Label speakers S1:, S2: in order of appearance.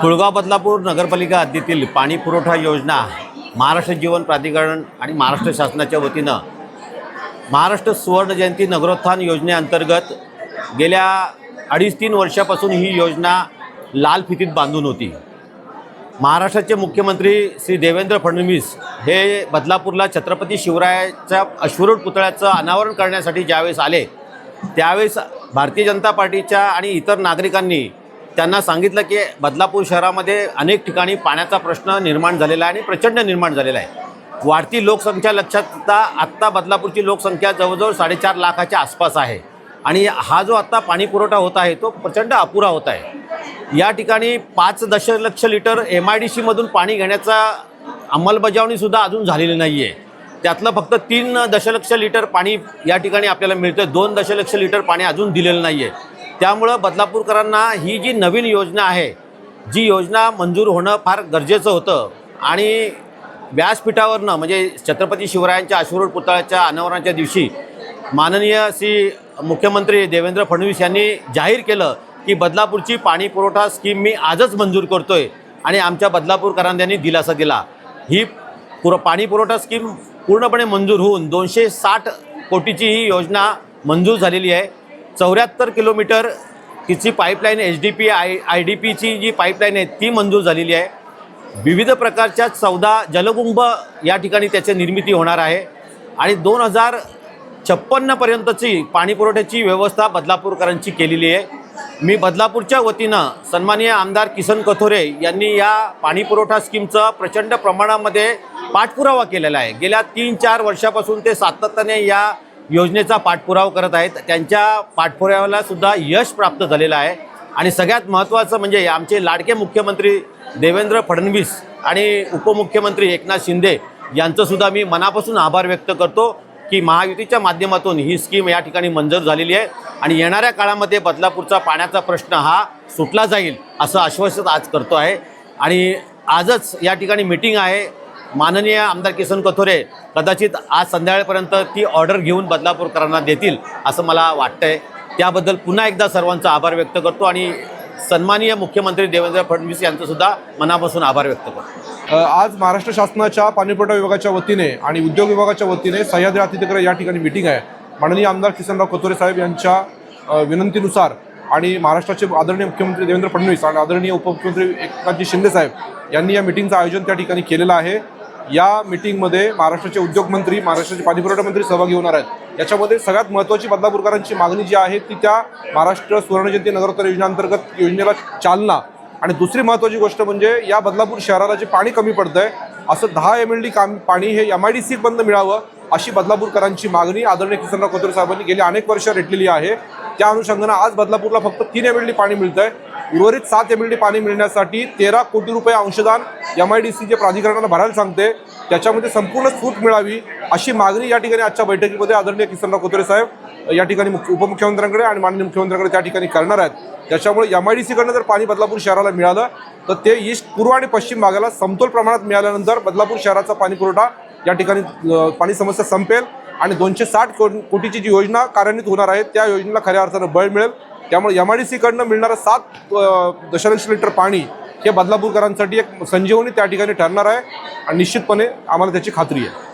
S1: कुळगाव बदलापूर नगरपालिका हद्दीतील पाणी पुरवठा योजना महाराष्ट्र जीवन प्राधिकरण आणि महाराष्ट्र शासनाच्या वतीनं महाराष्ट्र सुवर्ण जयंती नगरोत्थान योजनेअंतर्गत गेल्या अडीच तीन वर्षापासून ही योजना लाल फितीत बांधून होती. महाराष्ट्राचे मुख्यमंत्री श्री देवेंद्र फडणवीस हे बदलापूरला छत्रपती शिवरायाच्या अश्वरूढ पुतळ्याचं अनावरण करण्यासाठी ज्यावेळेस आले त्यावेळेस भारतीय जनता पार्टीच्या आणि इतर नागरिकांनी त्यांना सांगितलं की बदलापूर शहरामध्ये अनेक ठिकाणी पाण्याचा प्रश्न निर्माण झालेला आहे आणि प्रचंड निर्माण झालेला आहे. वाढती लोकसंख्या लक्षात आत्ता बदलापूरची लोकसंख्या जवळजवळ साडेचार लाखाच्या आसपास आहे. आणि हा जो आत्ता पाणीपुरवठा होत आहे तो प्रचंड अपुरा होत आहे. या ठिकाणी पाच दशलक्ष लिटर एम आय डी सीमधून पाणी घेण्याचा अंमलबजावणीसुद्धा अजून झालेली नाही आहे त्यातलं फक्त तीन दशलक्ष लिटर पाणी या ठिकाणी आपल्याला मिळतं दोन दशलक्ष लिटर पाणी अजून दिलेलं नाही आहे त्यामुळं बदलापूरकरांना ही जी नवीन योजना आहे जी योजना मंजूर होणं फार गरजेचं होतं. आणि व्यासपीठावरनं म्हणजे छत्रपती शिवरायांच्या अश्वरूढ पुतळ्याच्या अनावरणाच्या दिवशी माननीय श्री मुख्यमंत्री देवेंद्र फडणवीस यांनी जाहीर केलं की बदलापूरची पाणी पुरवठा स्कीम मी आजच मंजूर करतोय आणि आमच्या बदलापूरकरांनी दिलासा दिला. ही पुर पाणी पुरवठा स्कीम पूर्णपणे मंजूर होऊन दोनशे साठ कोटीची ही योजना मंजूर झालेली आहे. चौऱ्याहत्तर किलोमीटर तिची pipeline H D P I I D पीची जी पाईपलाईन आहे ती मंजूर झालेली आहे. विविध प्रकारच्या चौदा जलकुंभ या ठिकाणी त्याची निर्मिती होणार आहे. आणि दोन हजार छप्पन्नपर्यंतची पाणीपुरवठ्याची व्यवस्था बदलापूरकरांची केलेली आहे. मी बदलापूरच्या वतीनं सन्माननीय आमदार किसन कथोरे यांनी या पाणीपुरवठा स्कीमचं प्रचंड प्रमाणामध्ये पाठपुरावा केलेला आहे. गेल्या तीन चार वर्षापासून ते सातत्याने या योजनेचा पाठपुरावा करत आहेत. त्यांच्या पाठपुराव्याला सुद्धा यश प्राप्त झालेलं आहे. आणि सगळ्यात महत्त्वाचं म्हणजे आमचे लाडके मुख्यमंत्री देवेंद्र फडणवीस आणि उपमुख्यमंत्री एकनाथ शिंदे यांचंसुद्धा मी मनापासून आभार व्यक्त करतो की महायुतीच्या माध्यमातून ही स्कीम या ठिकाणी मंजूर झालेली आहे. आणि येणाऱ्या काळामध्ये बदलापूरचा पाण्याचा प्रश्न हा सुटला जाईल असं आश्वासन आज करतो आहे. आणि आजच या ठिकाणी मिटिंग आहे. माननीय आमदार किसन कथोरे कदाचित आज संध्याकाळपर्यंत ती ऑर्डर घेऊन बदलापूरकरांना देतील असं मला वाटतंय. त्याबद्दल पुन्हा एकदा सर्वांचा आभार व्यक्त करतो आणि सन्माननीय मुख्यमंत्री देवेंद्र फडणवीस यांचंसुद्धा मनापासून आभार व्यक्त करतो.
S2: आज महाराष्ट्र शासनाच्या पाणीपुरवठा विभागाच्या वतीने आणि उद्योग विभागाच्या वतीने सह्याद्री अतिथीकडे या ठिकाणी मिटिंग आहे. माननीय आमदार किसनराव कथोरे साहेब यांच्या विनंतीनुसार आणि महाराष्ट्राचे आदरणीय मुख्यमंत्री देवेंद्र फडणवीस आणि आदरणीय उपमुख्यमंत्री एकनाथजी शिंदे साहेब यांनी या मिटिंगचं आयोजन त्या ठिकाणी केलेलं आहे. या मिटिंगमध्ये महाराष्ट्राचे उद्योगमंत्री महाराष्ट्राचे पाणीपुरवठा मंत्री सहभागी होणार आहेत. याच्यामध्ये सगळ्यात महत्त्वाची बदलापूरकरांची मागणी जी आहे ती त्या महाराष्ट्र सुवर्णजयंती नगरोत्तर योजनेअंतर्गत योजनेला चालना. आणि दुसरी महत्त्वाची गोष्ट म्हणजे या बदलापूर शहराला जे पाणी कमी पडतं आहे असं दहा एम एल डी काम पाणी हे एम आय डी सी बंद मिळावं अशी बदलापूरकरांची मागणी आदरणीय किसनराव कोथरे साहेबांनी गेली अनेक वर्ष रेटलेली आहे. त्या अनुषंगानं आज बदलापूरला फक्त तीन एम एल डी पाणी मिळतं आहे उर्वरित सात एम एल डी पाणी मिळण्यासाठी तेरा कोटी रुपये अंशदान एम आय डी सी जे प्राधिकरणाला भरायला सांगते. त्याच्यामध्ये संपूर्ण सूट मिळावी अशी मागणी या ठिकाणी आजच्या बैठकीमध्ये आदरणीय किसनराव कोथरे साहेब या ठिकाणी मुख्य उपमुख्यमंत्र्यांकडे आणि माननीय मुख्यमंत्र्यांकडे त्या ठिकाणी करणार आहेत. त्याच्यामुळे एम आय डी सीकडनं जर पाणी बदलापूर शहराला मिळालं तर ते ईस्ट पूर्व आणि पश्चिम भागाला समतोल प्रमाणात मिळाल्यानंतर बदलापूर शहराचा पाणी पुरवठा या ठिकाणी पाणी समस्या संपेल. आणि दोनशे साठ कोटीची जी योजना कार्यान्वित होणार आहे त्या योजनेला खऱ्या अर्थानं बळ मिळेल. त्यामुळे एम आय डी सीकडनं मिळणारं सात दशलक्ष लिटर पाणी हे बदलापूरकरांसाठी एक संजीवनी त्या ठिकाणी ठरणार आहे. आणि निश्चितपणे आम्हाला त्याची खात्री आहे.